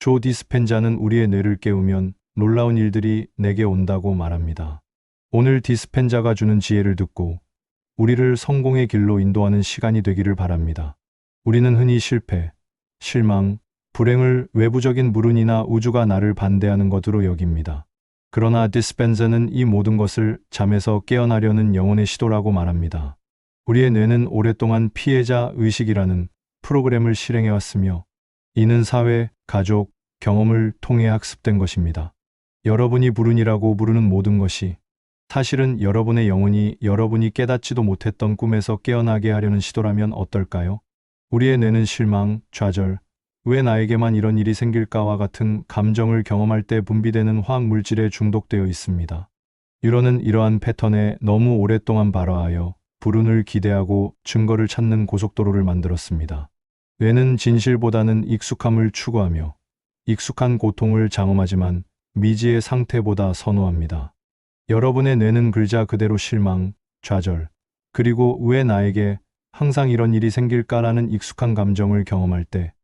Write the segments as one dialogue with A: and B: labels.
A: 조 디스펜자는 우리의 뇌를 깨우면 놀라운 일들이 내게 온다고 말합니다. 오늘 디스펜자가 주는 지혜를 듣고 우리를 성공의 길로 인도하는 시간이 되기를 바랍니다. 우리는 흔히 실패, 실망, 불행을 외부적인 물은이나 우주가 나를 반대하는 것으로 여깁니다. 그러나 디스펜자는 이 모든 것을 잠에서 깨어나려는 영혼의 시도라고 말합니다. 우리의 뇌는 오랫동안 피해자 의식이라는 프로그램을 실행해왔으며 이는 사회, 가족, 경험을 통해 학습된 것입니다. 여러분이 불운이라고 부르는 모든 것이 사실은 여러분의 영혼이 여러분이 깨닫지도 못했던 꿈에서 깨어나게 하려는 시도라면 어떨까요? 우리의 뇌는 실망, 좌절, 왜 나에게만 이런 일이 생길까와 같은 감정을 경험할 때 분비되는 화학 물질에 중독되어 있습니다. 유로는 이러한 패턴에 너무 오랫동안 발화하여 불운을 기대하고 증거를 찾는 고속도로를 만들었습니다. 뇌는 진실보다는 익숙함을 추구하며 익숙한 고통을 장엄하지만 미지의 상태보다 선호합니다. 여러분의 뇌는 글자 그대로 실망, 좌절, 그리고 왜 나에게 항상 이런 일이 생길까라는 익숙한 감정을 경험할 때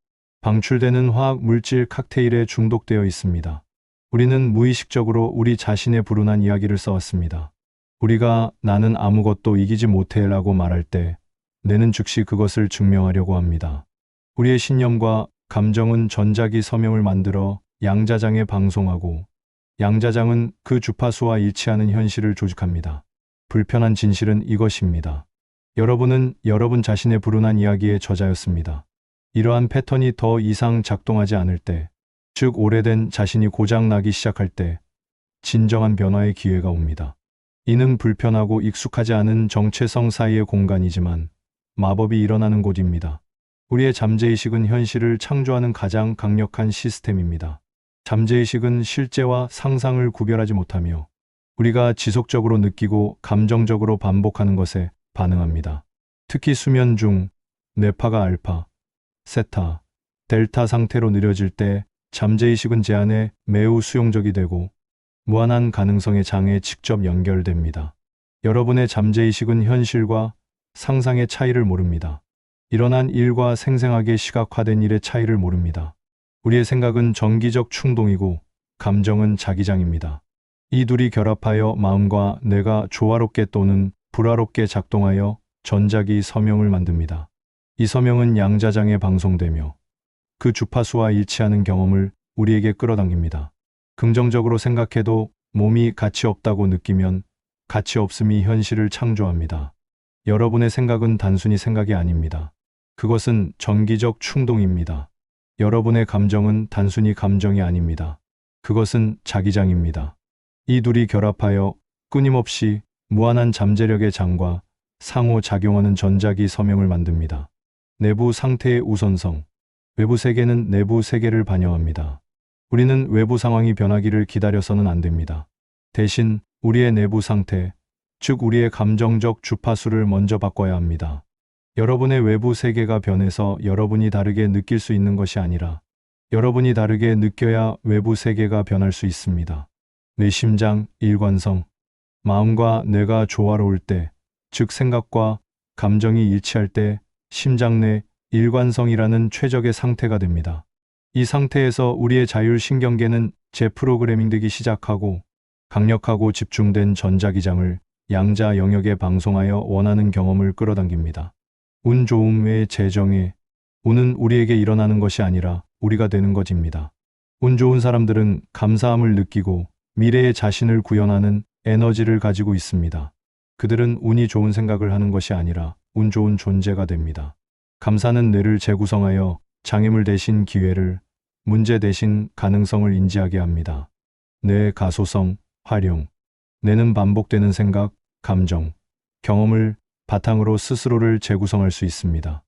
A: 방출되는 화학 물질 칵테일에 중독되어 있습니다. 우리는 무의식적으로 우리 자신의 불운한 이야기를 써왔습니다. 우리가 나는 아무것도 이기지 못해 라고 말할 때 뇌는 즉시 그것을 증명하려고 합니다. 우리의 신념과 감정은 전자기 서명을 만들어 양자장에 방송하고 양자장은 그 주파수와 일치하는 현실을 조직합니다. 불편한 진실은 이것입니다. 여러분은 여러분 자신의 불운한 이야기의 저자였습니다. 이러한 패턴이 더 이상 작동하지 않을 때, 즉 오래된 자신이 고장나기 시작할 때, 진정한 변화의 기회가 옵니다. 이는 불편하고 익숙하지 않은 정체성 사이의 공간이지만 마법이 일어나는 곳입니다. 우리의 잠재의식은 현실을 창조하는 가장 강력한 시스템입니다. 잠재의식은 실제와 상상을 구별하지 못하며 우리가 지속적으로 느끼고 감정적으로 반복하는 것에 반응합니다. 특히 수면 중 뇌파가 알파, 세타, 델타 상태로 느려질 때 잠재의식은 제안에 매우 수용적이 되고 무한한 가능성의 장에 직접 연결됩니다. 여러분의 잠재의식은 현실과 상상의 차이를 모릅니다. 일어난 일과 생생하게 시각화된 일의 차이를 모릅니다. 우리의 생각은 정기적 충동이고 감정은 자기장입니다. 이 둘이 결합하여 마음과 뇌가 조화롭게 또는 불화롭게 작동하여 전자기 서명을 만듭니다. 이 서명은 양자장에 방송되며 그 주파수와 일치하는 경험을 우리에게 끌어당깁니다. 긍정적으로 생각해도 몸이 가치 없다고 느끼면 가치 없음이 현실을 창조합니다. 여러분의 생각은 단순히 생각이 아닙니다. 그것은 정기적 충동입니다. 여러분의 감정은 단순히 감정이 아닙니다. 그것은 자기장입니다. 이 둘이 결합하여 끊임없이 무한한 잠재력의 장과 상호 작용하는 전자기 서명을 만듭니다. 내부 상태의 우선성. 외부 세계는 내부 세계를 반영합니다. 우리는 외부 상황이 변하기를 기다려서는 안 됩니다. 대신 우리의 내부 상태, 즉 우리의 감정적 주파수를 먼저 바꿔야 합니다. 여러분의 외부 세계가 변해서 여러분이 다르게 느낄 수 있는 것이 아니라 여러분이 다르게 느껴야 외부 세계가 변할 수 있습니다. 뇌 심장, 일관성. 마음과 뇌가 조화로울 때, 즉 생각과 감정이 일치할 때 심장 내 일관성이라는 최적의 상태가 됩니다. 이 상태에서 우리의 자율신경계는 재프로그래밍 되기 시작하고 강력하고 집중된 전자기장을 양자 영역에 방송하여 원하는 경험을 끌어당깁니다. 운 좋음의 재정에 운은 우리에게 일어나는 것이 아니라 우리가 되는 것입니다. 운 좋은 사람들은 감사함을 느끼고 미래의 자신을 구현하는 에너지를 가지고 있습니다. 그들은 운이 좋은 생각을 하는 것이 아니라 운 좋은 존재가 됩니다. 감사는 뇌를 재구성하여 장애물 대신 기회를, 문제 대신 가능성을 인지하게 합니다. 뇌의 가소성, 활용. 뇌는 반복되는 생각, 감정, 경험을 바탕으로 스스로를 재구성할 수 있습니다.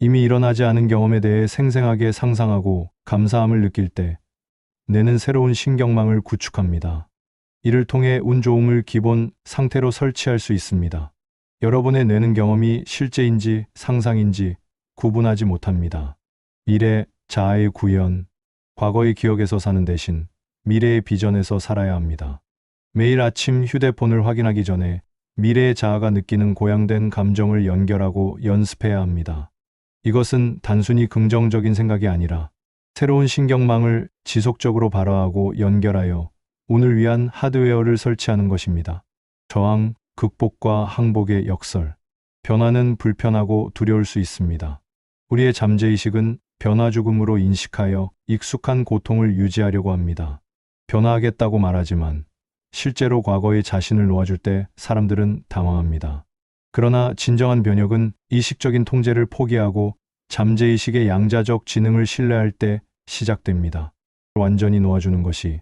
A: 이미 일어나지 않은 경험에 대해 생생하게 상상하고 감사함을 느낄 때 뇌는 새로운 신경망을 구축합니다. 이를 통해 운 좋음을 기본 상태로 설치할 수 있습니다. 여러분의 뇌는 경험이 실제인지 상상인지 구분하지 못합니다. 미래, 자아의 구현, 과거의 기억에서 사는 대신 미래의 비전에서 살아야 합니다. 매일 아침 휴대폰을 확인하기 전에 미래의 자아가 느끼는 고양된 감정을 연결하고 연습해야 합니다. 이것은 단순히 긍정적인 생각이 아니라 새로운 신경망을 지속적으로 발화하고 연결하여 오늘 위한 하드웨어를 설치하는 것입니다. 저항, 극복과 항복의 역설. 변화는 불편하고 두려울 수 있습니다. 우리의 잠재의식은 변화 죽음으로 인식하여 익숙한 고통을 유지하려고 합니다. 변화하겠다고 말하지만 실제로 과거의 자신을 놓아줄 때 사람들은 당황합니다. 그러나 진정한 변혁은 의식적인 통제를 포기하고 잠재의식의 양자적 지능을 신뢰할 때 시작됩니다. 완전히 놓아주는 것이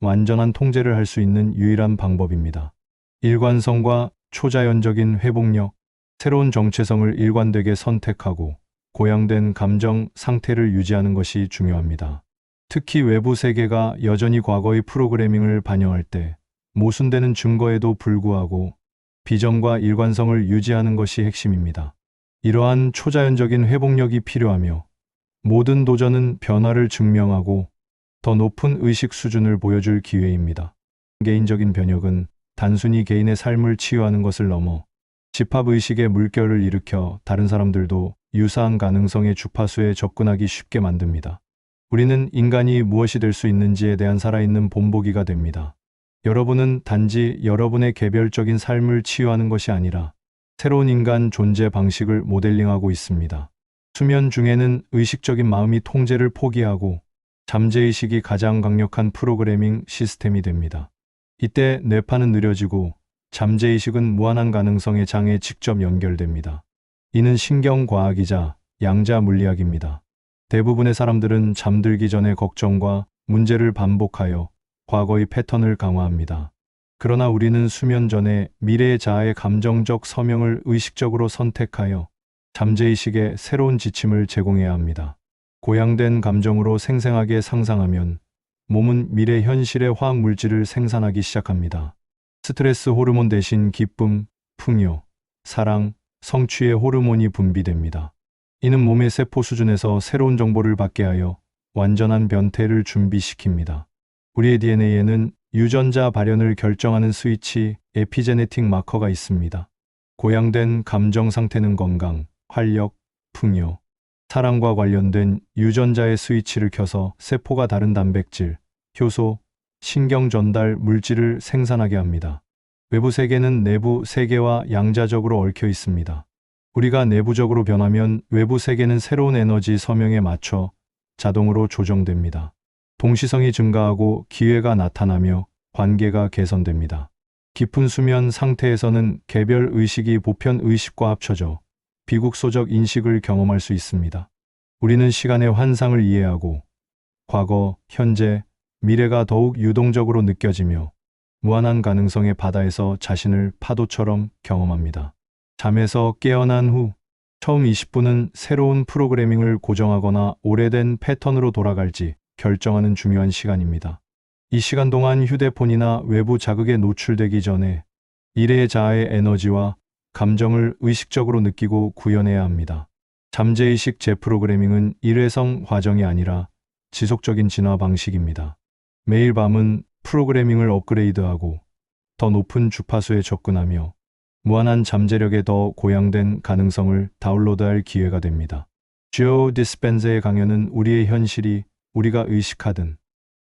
A: 완전한 통제를 할 수 있는 유일한 방법입니다. 일관성과 초자연적인 회복력, 새로운 정체성을 일관되게 선택하고 고양된 감정 상태를 유지하는 것이 중요합니다. 특히 외부 세계가 여전히 과거의 프로그래밍을 반영할 때 모순되는 증거에도 불구하고 비전과 일관성을 유지하는 것이 핵심입니다. 이러한 초자연적인 회복력이 필요하며 모든 도전은 변화를 증명하고 더 높은 의식 수준을 보여줄 기회입니다. 개인적인 변혁은 단순히 개인의 삶을 치유하는 것을 넘어 집합의식의 물결을 일으켜 다른 사람들도 유사한 가능성의 주파수에 접근하기 쉽게 만듭니다. 우리는 인간이 무엇이 될 수 있는지에 대한 살아있는 본보기가 됩니다. 여러분은 단지 여러분의 개별적인 삶을 치유하는 것이 아니라 새로운 인간 존재 방식을 모델링하고 있습니다. 수면 중에는 의식적인 마음이 통제를 포기하고 잠재의식이 가장 강력한 프로그래밍 시스템이 됩니다. 이때 뇌파는 느려지고 잠재의식은 무한한 가능성의 장에 직접 연결됩니다. 이는 신경과학이자 양자 물리학입니다. 대부분의 사람들은 잠들기 전에 걱정과 문제를 반복하여 과거의 패턴을 강화합니다. 그러나 우리는 수면 전에 미래의 자아의 감정적 서명을 의식적으로 선택하여 잠재의식에 새로운 지침을 제공해야 합니다. 고양된 감정으로 생생하게 상상하면 몸은 미래 현실의 화학 물질을 생산하기 시작합니다. 스트레스 호르몬 대신 기쁨, 풍요, 사랑, 성취의 호르몬이 분비됩니다. 이는 몸의 세포 수준에서 새로운 정보를 받게 하여 완전한 변태를 준비시킵니다. 우리의 DNA에는 유전자 발현을 결정하는 스위치 에피제네틱 마커가 있습니다. 고양된 감정 상태는 건강, 활력, 풍요, 사랑과 관련된 유전자의 스위치를 켜서 세포가 다른 단백질, 효소, 신경 전달 물질을 생산하게 합니다. 외부 세계는 내부 세계와 양자적으로 얽혀 있습니다. 우리가 내부적으로 변하면 외부 세계는 새로운 에너지 서명에 맞춰 자동으로 조정됩니다. 동시성이 증가하고 기회가 나타나며 관계가 개선됩니다. 깊은 수면 상태에서는 개별 의식이 보편 의식과 합쳐져 비국소적 인식을 경험할 수 있습니다. 우리는 시간의 환상을 이해하고 과거, 현재, 미래가 더욱 유동적으로 느껴지며 무한한 가능성의 바다에서 자신을 파도처럼 경험합니다. 잠에서 깨어난 후 처음 20분은 새로운 프로그래밍을 고정하거나 오래된 패턴으로 돌아갈지 결정하는 중요한 시간입니다. 이 시간 동안 휴대폰이나 외부 자극에 노출되기 전에 일의 자아의 에너지와 감정을 의식적으로 느끼고 구현해야 합니다. 잠재의식 재프로그래밍은 일회성 과정이 아니라 지속적인 진화 방식입니다. 매일 밤은 프로그래밍을 업그레이드하고 더 높은 주파수에 접근하며 무한한 잠재력에 더 고양된 가능성을 다운로드할 기회가 됩니다. 조 디스펜저의 강연은 우리의 현실이 우리가 의식하든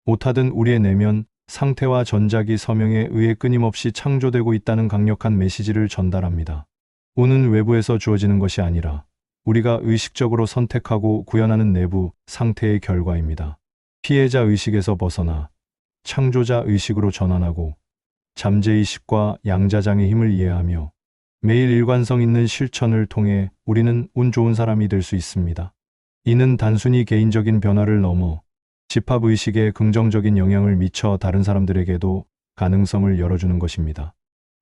A: 못하든 우리의 내면 상태와 전자기 서명에 의해 끊임없이 창조되고 있다는 강력한 메시지를 전달합니다. 운은 외부에서 주어지는 것이 아니라 우리가 의식적으로 선택하고 구현하는 내부 상태의 결과입니다. 피해자 의식에서 벗어나 창조자 의식으로 전환하고 잠재의식과 양자장의 힘을 이해하며 매일 일관성 있는 실천을 통해 우리는 운 좋은 사람이 될 수 있습니다. 이는 단순히 개인적인 변화를 넘어 집합의식에 긍정적인 영향을 미쳐 다른 사람들에게도 가능성을 열어주는 것입니다.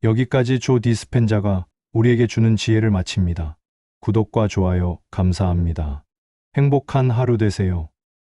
A: 여기까지 조 디스펜자가 우리에게 주는 지혜를 마칩니다. 구독과 좋아요 감사합니다. 행복한 하루 되세요.